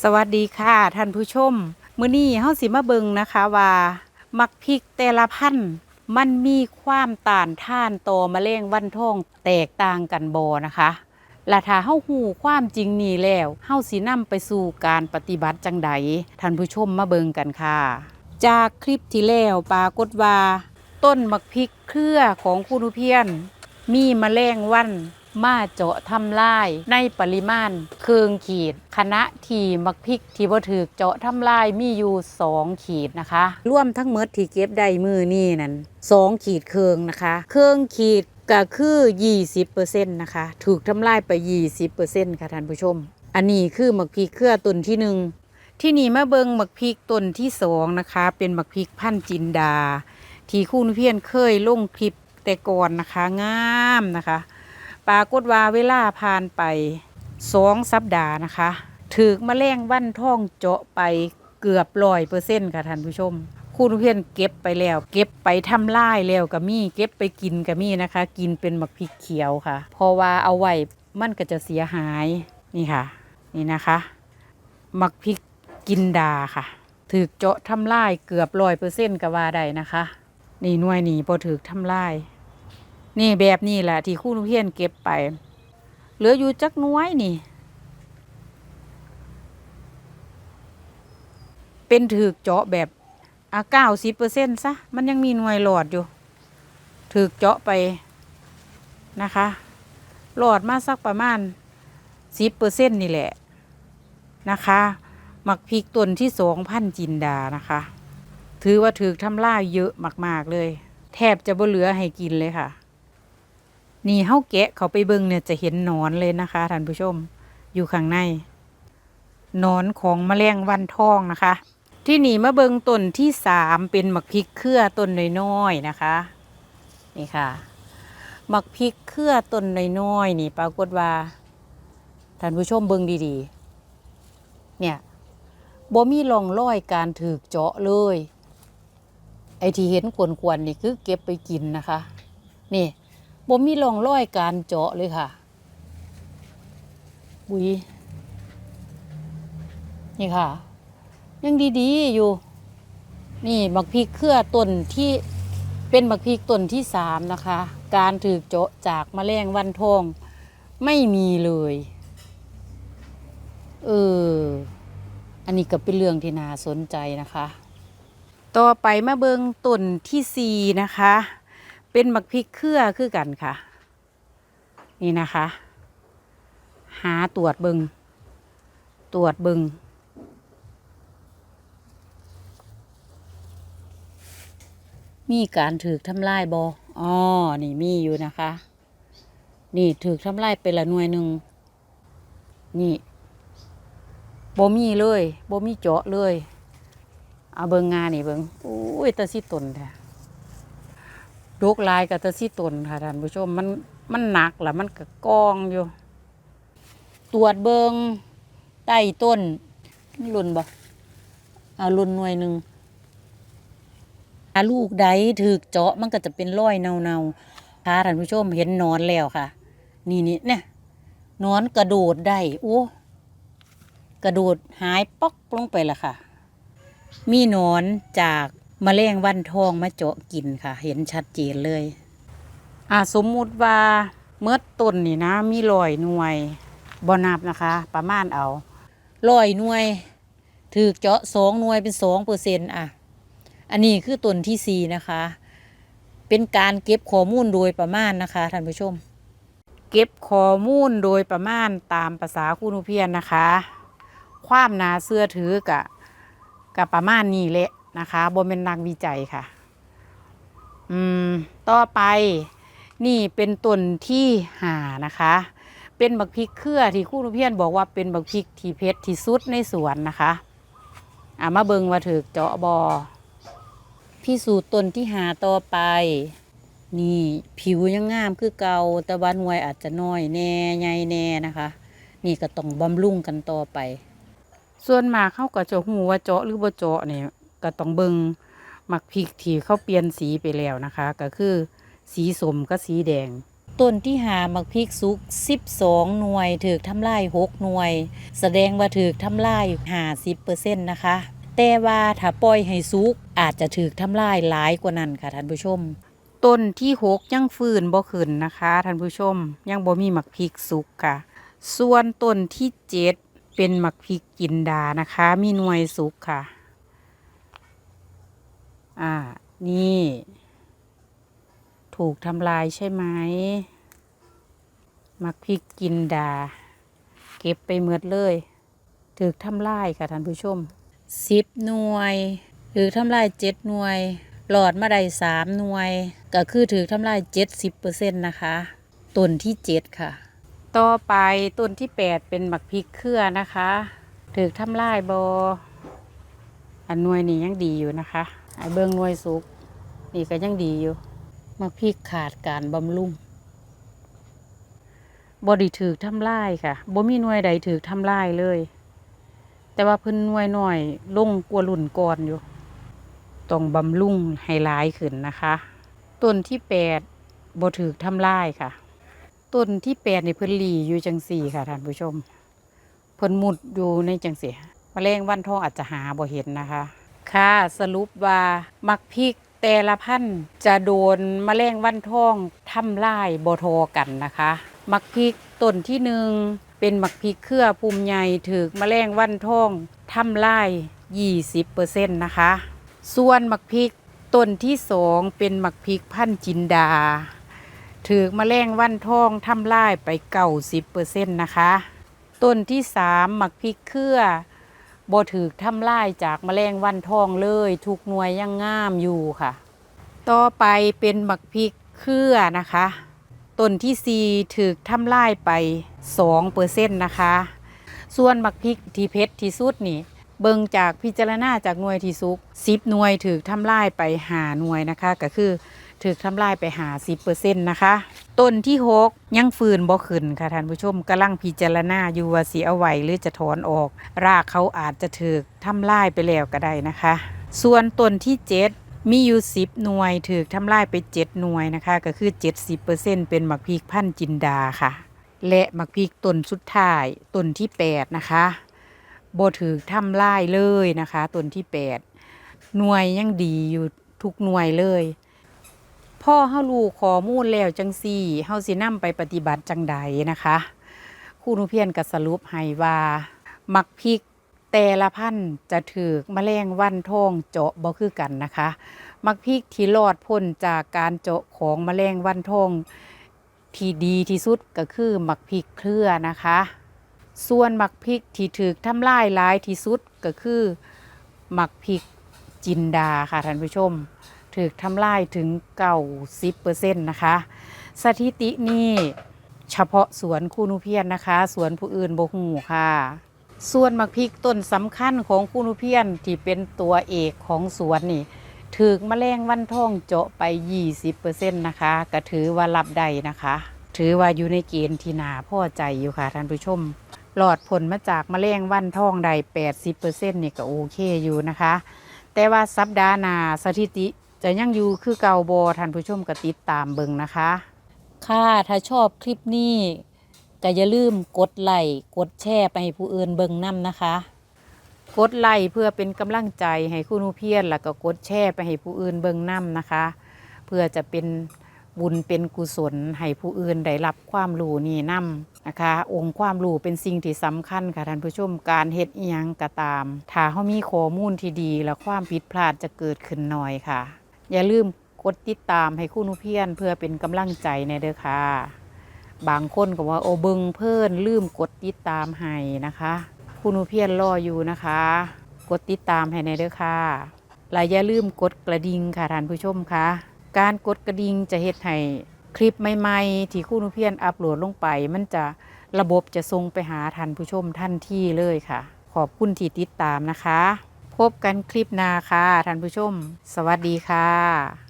สวัสดีค่ะท่านผู้ชม มื้อนี้เฮาสิมาเบิ่งนะคะว่า มักพริกแต่ละพันธุ์มันมีความต้านทานต่อมะเร็งวันท้องแตกต่างกันบ่นะคะและถ้าเฮาฮู้ความจริงนี้แล้วเฮาสินำไปสู่การปฏิบัติจังใดท่านผู้ชมมาเบิ่งกันค่ะ จากคลิปที่แล้วปรากฏว่า ต้นมักพริกเครือของคุณุเพียน มีมแมลงวัน มาเจาะทำลายในปริมาณเคืองขีด คณะทีมักพริกที่บ่ถือเจาะทำลายมีอยู่สองขีดนะคะร่วมทั้งหมดที่เก็บได้มือนี่นั่นสองขีดเคืองนะคะเคืองขีดก็คือ 20%นะคะถูกทำลายไป 20%ค่ะท่านผู้ชม อันนี้คือมักพริกเครือต้นที่หนึ่งที่นี่มาเบิงมักพริกต้นที่สองนะคะ เป็นมักพริกพันจินดา ที่คุณเพียนเคยลงคลิปแต่ก่อนนะคะงามนะคะ ปรากฏว่าเวลาผ่านไปสองสัปดาห์นะคะถือมแมลงวันท่องเจาะไปเกือบร้อยเปอร์เซ็นต์ค่ะท่านผู้ชม คุณเพียนเก็บไปแล้ว เก็บไปทำลายแล้วก็มีเก็บไปกินก็มีนะคะ กินเป็นมักพริกเขียวค่ะ เพราะว่าเอาไว้มันก็จะเสียหายนี่ค่ะ นี่นะคะมักพริกกินดาค่ะถือเจาะทำลายเกือบร้อยเปอร์เซ็นต์ก็ว่าได้นะคะ นี่หน่วยนี่พอถือทำลาย นี่แบบนี้แหละที่คู่นุเพียนเก็บไป เหลืออยู่จักน้อยนี่ เป็นถือเจาะแบบอะเก้าสิบเปอร์เซ็นต์ซะ มันยังมีหน่วยหลอดอยู่ ถือเจาะไปนะคะ หลอดมาสักประมาณสิบเปอร์เซ็นต์นี่แหละนะคะหมักพริกต้นที่สองพันจินดานะคะ ถือว่าถือทำล่าเยอะมาก ๆ เลย แทบจะบ่เหลือให้กินเลยค่ะ นี่เฮาแกะเขาไปเบิ่งเนี่ยจะเห็นหนอนเลยนะคะท่านผู้ชมอยู่ข้างในหนอนของแมลงวันทองนะคะ ที่นี่มาเบิ่งต้นที่สามเป็นหมักพริกเครือต้นน้อยๆนะคะ นี่ค่ะหมักพริกเครือต้นน้อยๆนี่ ปรากฏว่าท่านผู้ชมเบิ่งดีๆ เนี่ยบ่มีร่องรอยการถือเจาะเลย ไอที่เห็นควรๆนี่คือเก็บไปกินนะคะ นี่ บ่มีร่องรอยการเจาะเลยค่ะบุยนี่ค่ะ ยังดีๆอยู่ นี่บักพริกเครือต้นที่เป็นบักพริกต้นที่สามนะคะ การถือเจาะจากมแมลงวันทองไม่มีเลยเอออันนี้ก็เป็นเรื่องที่น่าสนใจนะคะ ต่อไปมาเบิงต้นที่สี่นะคะ เป็นมักพริกเครือคือกันค่ะ นี่นะคะ หาตรวจเบิงตรวจเบิงมีการถือทำลายบออ๋อ นี่มีอยู่นะคะ นี่ถือทำลายไปละหน่วยหนึ่ง นี่บ่มีเลยบ่มีเจาะเลย เอาเบิงงานนี่เบิงอุ้ยตะสิตนแท้ ดกลายกับตะสิตนค่ะท่านผู้ชมมันมันหนักแล้วมันก็กองอยู่ ตรวจเบิงใต้ต้นรุนบ่เอารุนหน่วยหนึ่งถ้าลูกใดถือเจาะมันก็จะเป็นร้อยเนาๆค่ะท่านผู้ชมเห็นนอนแล้วค่ะ นี่นี่เนี่ยนอนกระโดดได้โอ้กระโดดหายป๊อกลงไปละค่ะ มีนอนจาก มแมลงวันทองมาเจาะกินค่ะ เห็นชัดเจนเลย อ่าสมมุติว่าเมื่อต้นนี่นะ มีลอยหน่วยบอนับนะคะ ประมาณเอาลอยหน่วยถือเจาะสองหน่วยเป็นสองเปอร์เซ็นต์อะ อันนี้คือต้นที่สี่นะคะ เป็นการเก็บข้อมูลโดยประมาณนะคะท่านผู้ชม เก็บข้อมูลโดยประมาณตามภาษาคุณเพียนนะคะ ความนาเสื้อถือกะกับประมาณนี้แหละ นะคะบนเป็นนักวิจัยค่ะ อืม ต่อไปนี่เป็นต้นที่หานะคะ เป็นบักพริกเครือที่คู่นุเพียนบอกว่าเป็นบักพริกที่เพชรที่สุดในสวนนะคะ อ่ามาเบิงว่าถือเจาะบอพิสูจน์ต้นที่หาต่อไป นี่ผิวยังงามคือเกาแต่ว่าหน่วยอาจจะน้อยแน่ใหญ่แน่นะคะ นี่ก็ต้องบำรุงกันต่อไป ส่วนมากเข้าก็จะหูว่าเจาะหรือบ่เจาะเนี่ย ก็ต้องเบิงหมักพริกที่เขาเปลี่ยนสีไปแล้วนะคะ ก็คือสีสมกับสีแดง ต้นที่หามักพริกสุก12 หน่วยถือทำลาย6 หน่วย แสดงว่าถือทำลาย50%นะคะ แต่ว่าถ้าปล่อยให้สุกอาจจะถือทำลายหลายกว่านั้นค่ะท่านผู้ชมต้นที่6ยังฟื้นบ่ขึ้นนะคะท่านผู้ชมยังบ่มีมักพริกสุกค่ะ ส่วนต้นที่7เป็นมักพริกจินดานะคะ มีหน่วยสุกค่ะ อ่า นี่ ถูกทำลายใช่ไหม มักพริกจินดา เก็บไปเมือดเลยถือทำลายค่ะท่านผู้ชมสิบหน่วยถือทำลายเจ็ดหน่วย หลอดมาได้สามหน่วย ก็คือถือทำลายเจ็ดสิบเปอร์เซ็นต์นะคะ ต้นที่เจ็ดค่ะ ต่อไปต้นที่แปดเป็นหมักพริกเครือนะคะถือทำลายบออันหน่วยนี้ยังดีอยู่นะคะ ไอเบิ้งหน่วยสุก นี่ก็ยังดีอยู่มักพริกขาดการบำรุงบไดีถือทำลายค่ะบ่มีหน่วยใดถือทำลายเลย แต่ว่าเพิ่นหน่วยหน่อยลงกลัว่ารุ่นก่อนอยู่ต้องบำรุงให้ลายขึ้นนะคะ ต้นที่แปดบ่ถือทำลายค่ะ ต้นที่แปดในเพิ่นหลีอยู่จังสี่ค่ะท่านผู้ชม เพิ่นมุดอยู่ในจังสี่แมลงวันทองอาจจะหาบ่เห็นนะคะ ค่ะสรุปว่ามักพริกแต่ละพันธุ์จะโดนมแมลงวันทองทำลายบ่ทอกันนะคะ มักพริกต้นที่หนึ่งเป็นมักพริกเครือปุ่มใหญ่ถือแมลงวันทองทำลาย 20%นะคะ ส่วนมักพริกต้นที่สองเป็นมักพริกพันธุ์จินดาถือแมลงวันทองทำลายไปเก้าสิบเปอร์เซ็นต์นะคะ ต้นที่สามหมักพริกเครือ บ่ถือทำลายจากแมลงวันทองเลย ทุกหน่วยยังงามอยู่ค่ะ ต่อไปเป็นหมักพริกเครือนะคะต้นที่สี่ถือทำลายไปสองเปอร์เซ็นต์นะคะ ส่วนหมักพริกที่เพชรที่สุดนี่เบิ่งจากพิจารณาจากหน่วยที่สุกสิบหน่วยถือทำลายไปหาหน่วยนะคะ ก็คือ ถือทำลายไปหาสิบเปอร์เซ็นต์นะคะต้นที่หกยังฟืนบ่ขึ้นค่ะท่านผู้ชมกำลังพิจารณาอยู่ว่าสีเอาไว้หรือจะถอนออก รากเขาอาจจะถือทำลายไปแล้วก็ได้นะคะ ส่วนต้นที่เจ็ดมีอยู่สิบหน่วยถือทำลายไปเจ็ดหน่วยนะคะ ก็คือเจ็ดสิบเปอร์เซ็นต์เป็นหมักพริกพันจินดาค่ะ และหมักพริกต้นสุดท้ายต้นที่แปดนะคะบ่ถือทำลายเลยนะคะต้นที่แปดหน่วยยังดีอยู่ทุกหน่วยเลย พ่อเฮารู้ข้อมูลแล้วจังซี่เฮาสินำไปปฏิบัติจังใดนะคะครูหนุเพียนก็สรุปให้ว่ามักพริกแต่ละพันธุ์จะถือแมลงวันทองเจาะบ่คือกันนะคะ มักพริกที่รอดพ้นจากการเจาะของแมลงวันทองที่ดีที่สุดก็คือมักพริกเครือนะคะ ส่วนมักพริกที่ถือทำลายหลายที่สุดก็คือมักพริกจินดาค่ะท่านผู้ชม ถูกทำลายถึงเก่าสิบเปอร์เซ็นต์นะคะ สถิตินี่เฉพาะสวนคูนุเพียนนะคะ สวนผู้อื่นบ่หูค่ะ ส่วนมักพริกต้นสำคัญของคูนุเพียนที่เป็นตัวเอกของสวนนี่ถือแมลงวันทองเจาะไป 20%นะคะก็ถือว่ารับได้นะคะ ถือว่าอยู่ในเกณฑ์ที่นาพ่อใจอยู่ค่ะท่านผู้ชม หลอดผลมาจากแมลงวันทองใด 80%นี่ก็โอเคอยู่นะคะ แต่ว่าสัปดาห์หน้าสถิติ จะยังอยู่คือเก่าบอท่านผู้ชมก็ติดตามเบิ่งนะคะ ค่ะถ้าชอบคลิปนี้ก็อย่าลืมกดไลค์กดแชร์ไปให้ผู้อื่นเบิ่งนํนะคะ กดไลค์เพื่อเป็นกำลังใจให้คุณผู้เพียรแล้วก็กดแชร์ไปให้ผู้อื่นเบิ่งนํนะคะ เพื่อจะเป็นบุญเป็นกุศลให้ผู้อื่นได้รับความรู้นี่นํนะคะ องค์ความรู้เป็นสิ่งที่สำคัญค่ะท่านผู้ชมการเฮ็ดอีหยังก็ตาม ถ้าเฮามีข้อมูลที่ดี แล้วความผิดพลาดจะเกิดขึ้นน้อยค่ะ อย่าลืมกดติดตามให้คุณผู้เพียรเพื่อเป็นกำลังใจในเด้อค่ะ บางคนก็ว่าโอเบิงเพิ่นลืมกดติดตามให้นะคะคุณผู้เพียรรออยู่นะคะ กดติดตามให้ในเด้อค่ะและอย่าลืมกดกระดิ่งค่ะท่านผู้ชมค่ะ การกดกระดิ่งจะเฮ็ดให้คลิปใหม่ๆ ที่คุณผู้เพียรอัปโหลดลงไป มันจะระบบจะส่งไปหาท่านผู้ชมทันที่เลยค่ะ ขอบคุณที่ติดตามนะคะ พบกันคลิปหน้าค่ะท่านผู้ชม สวัสดีค่ะ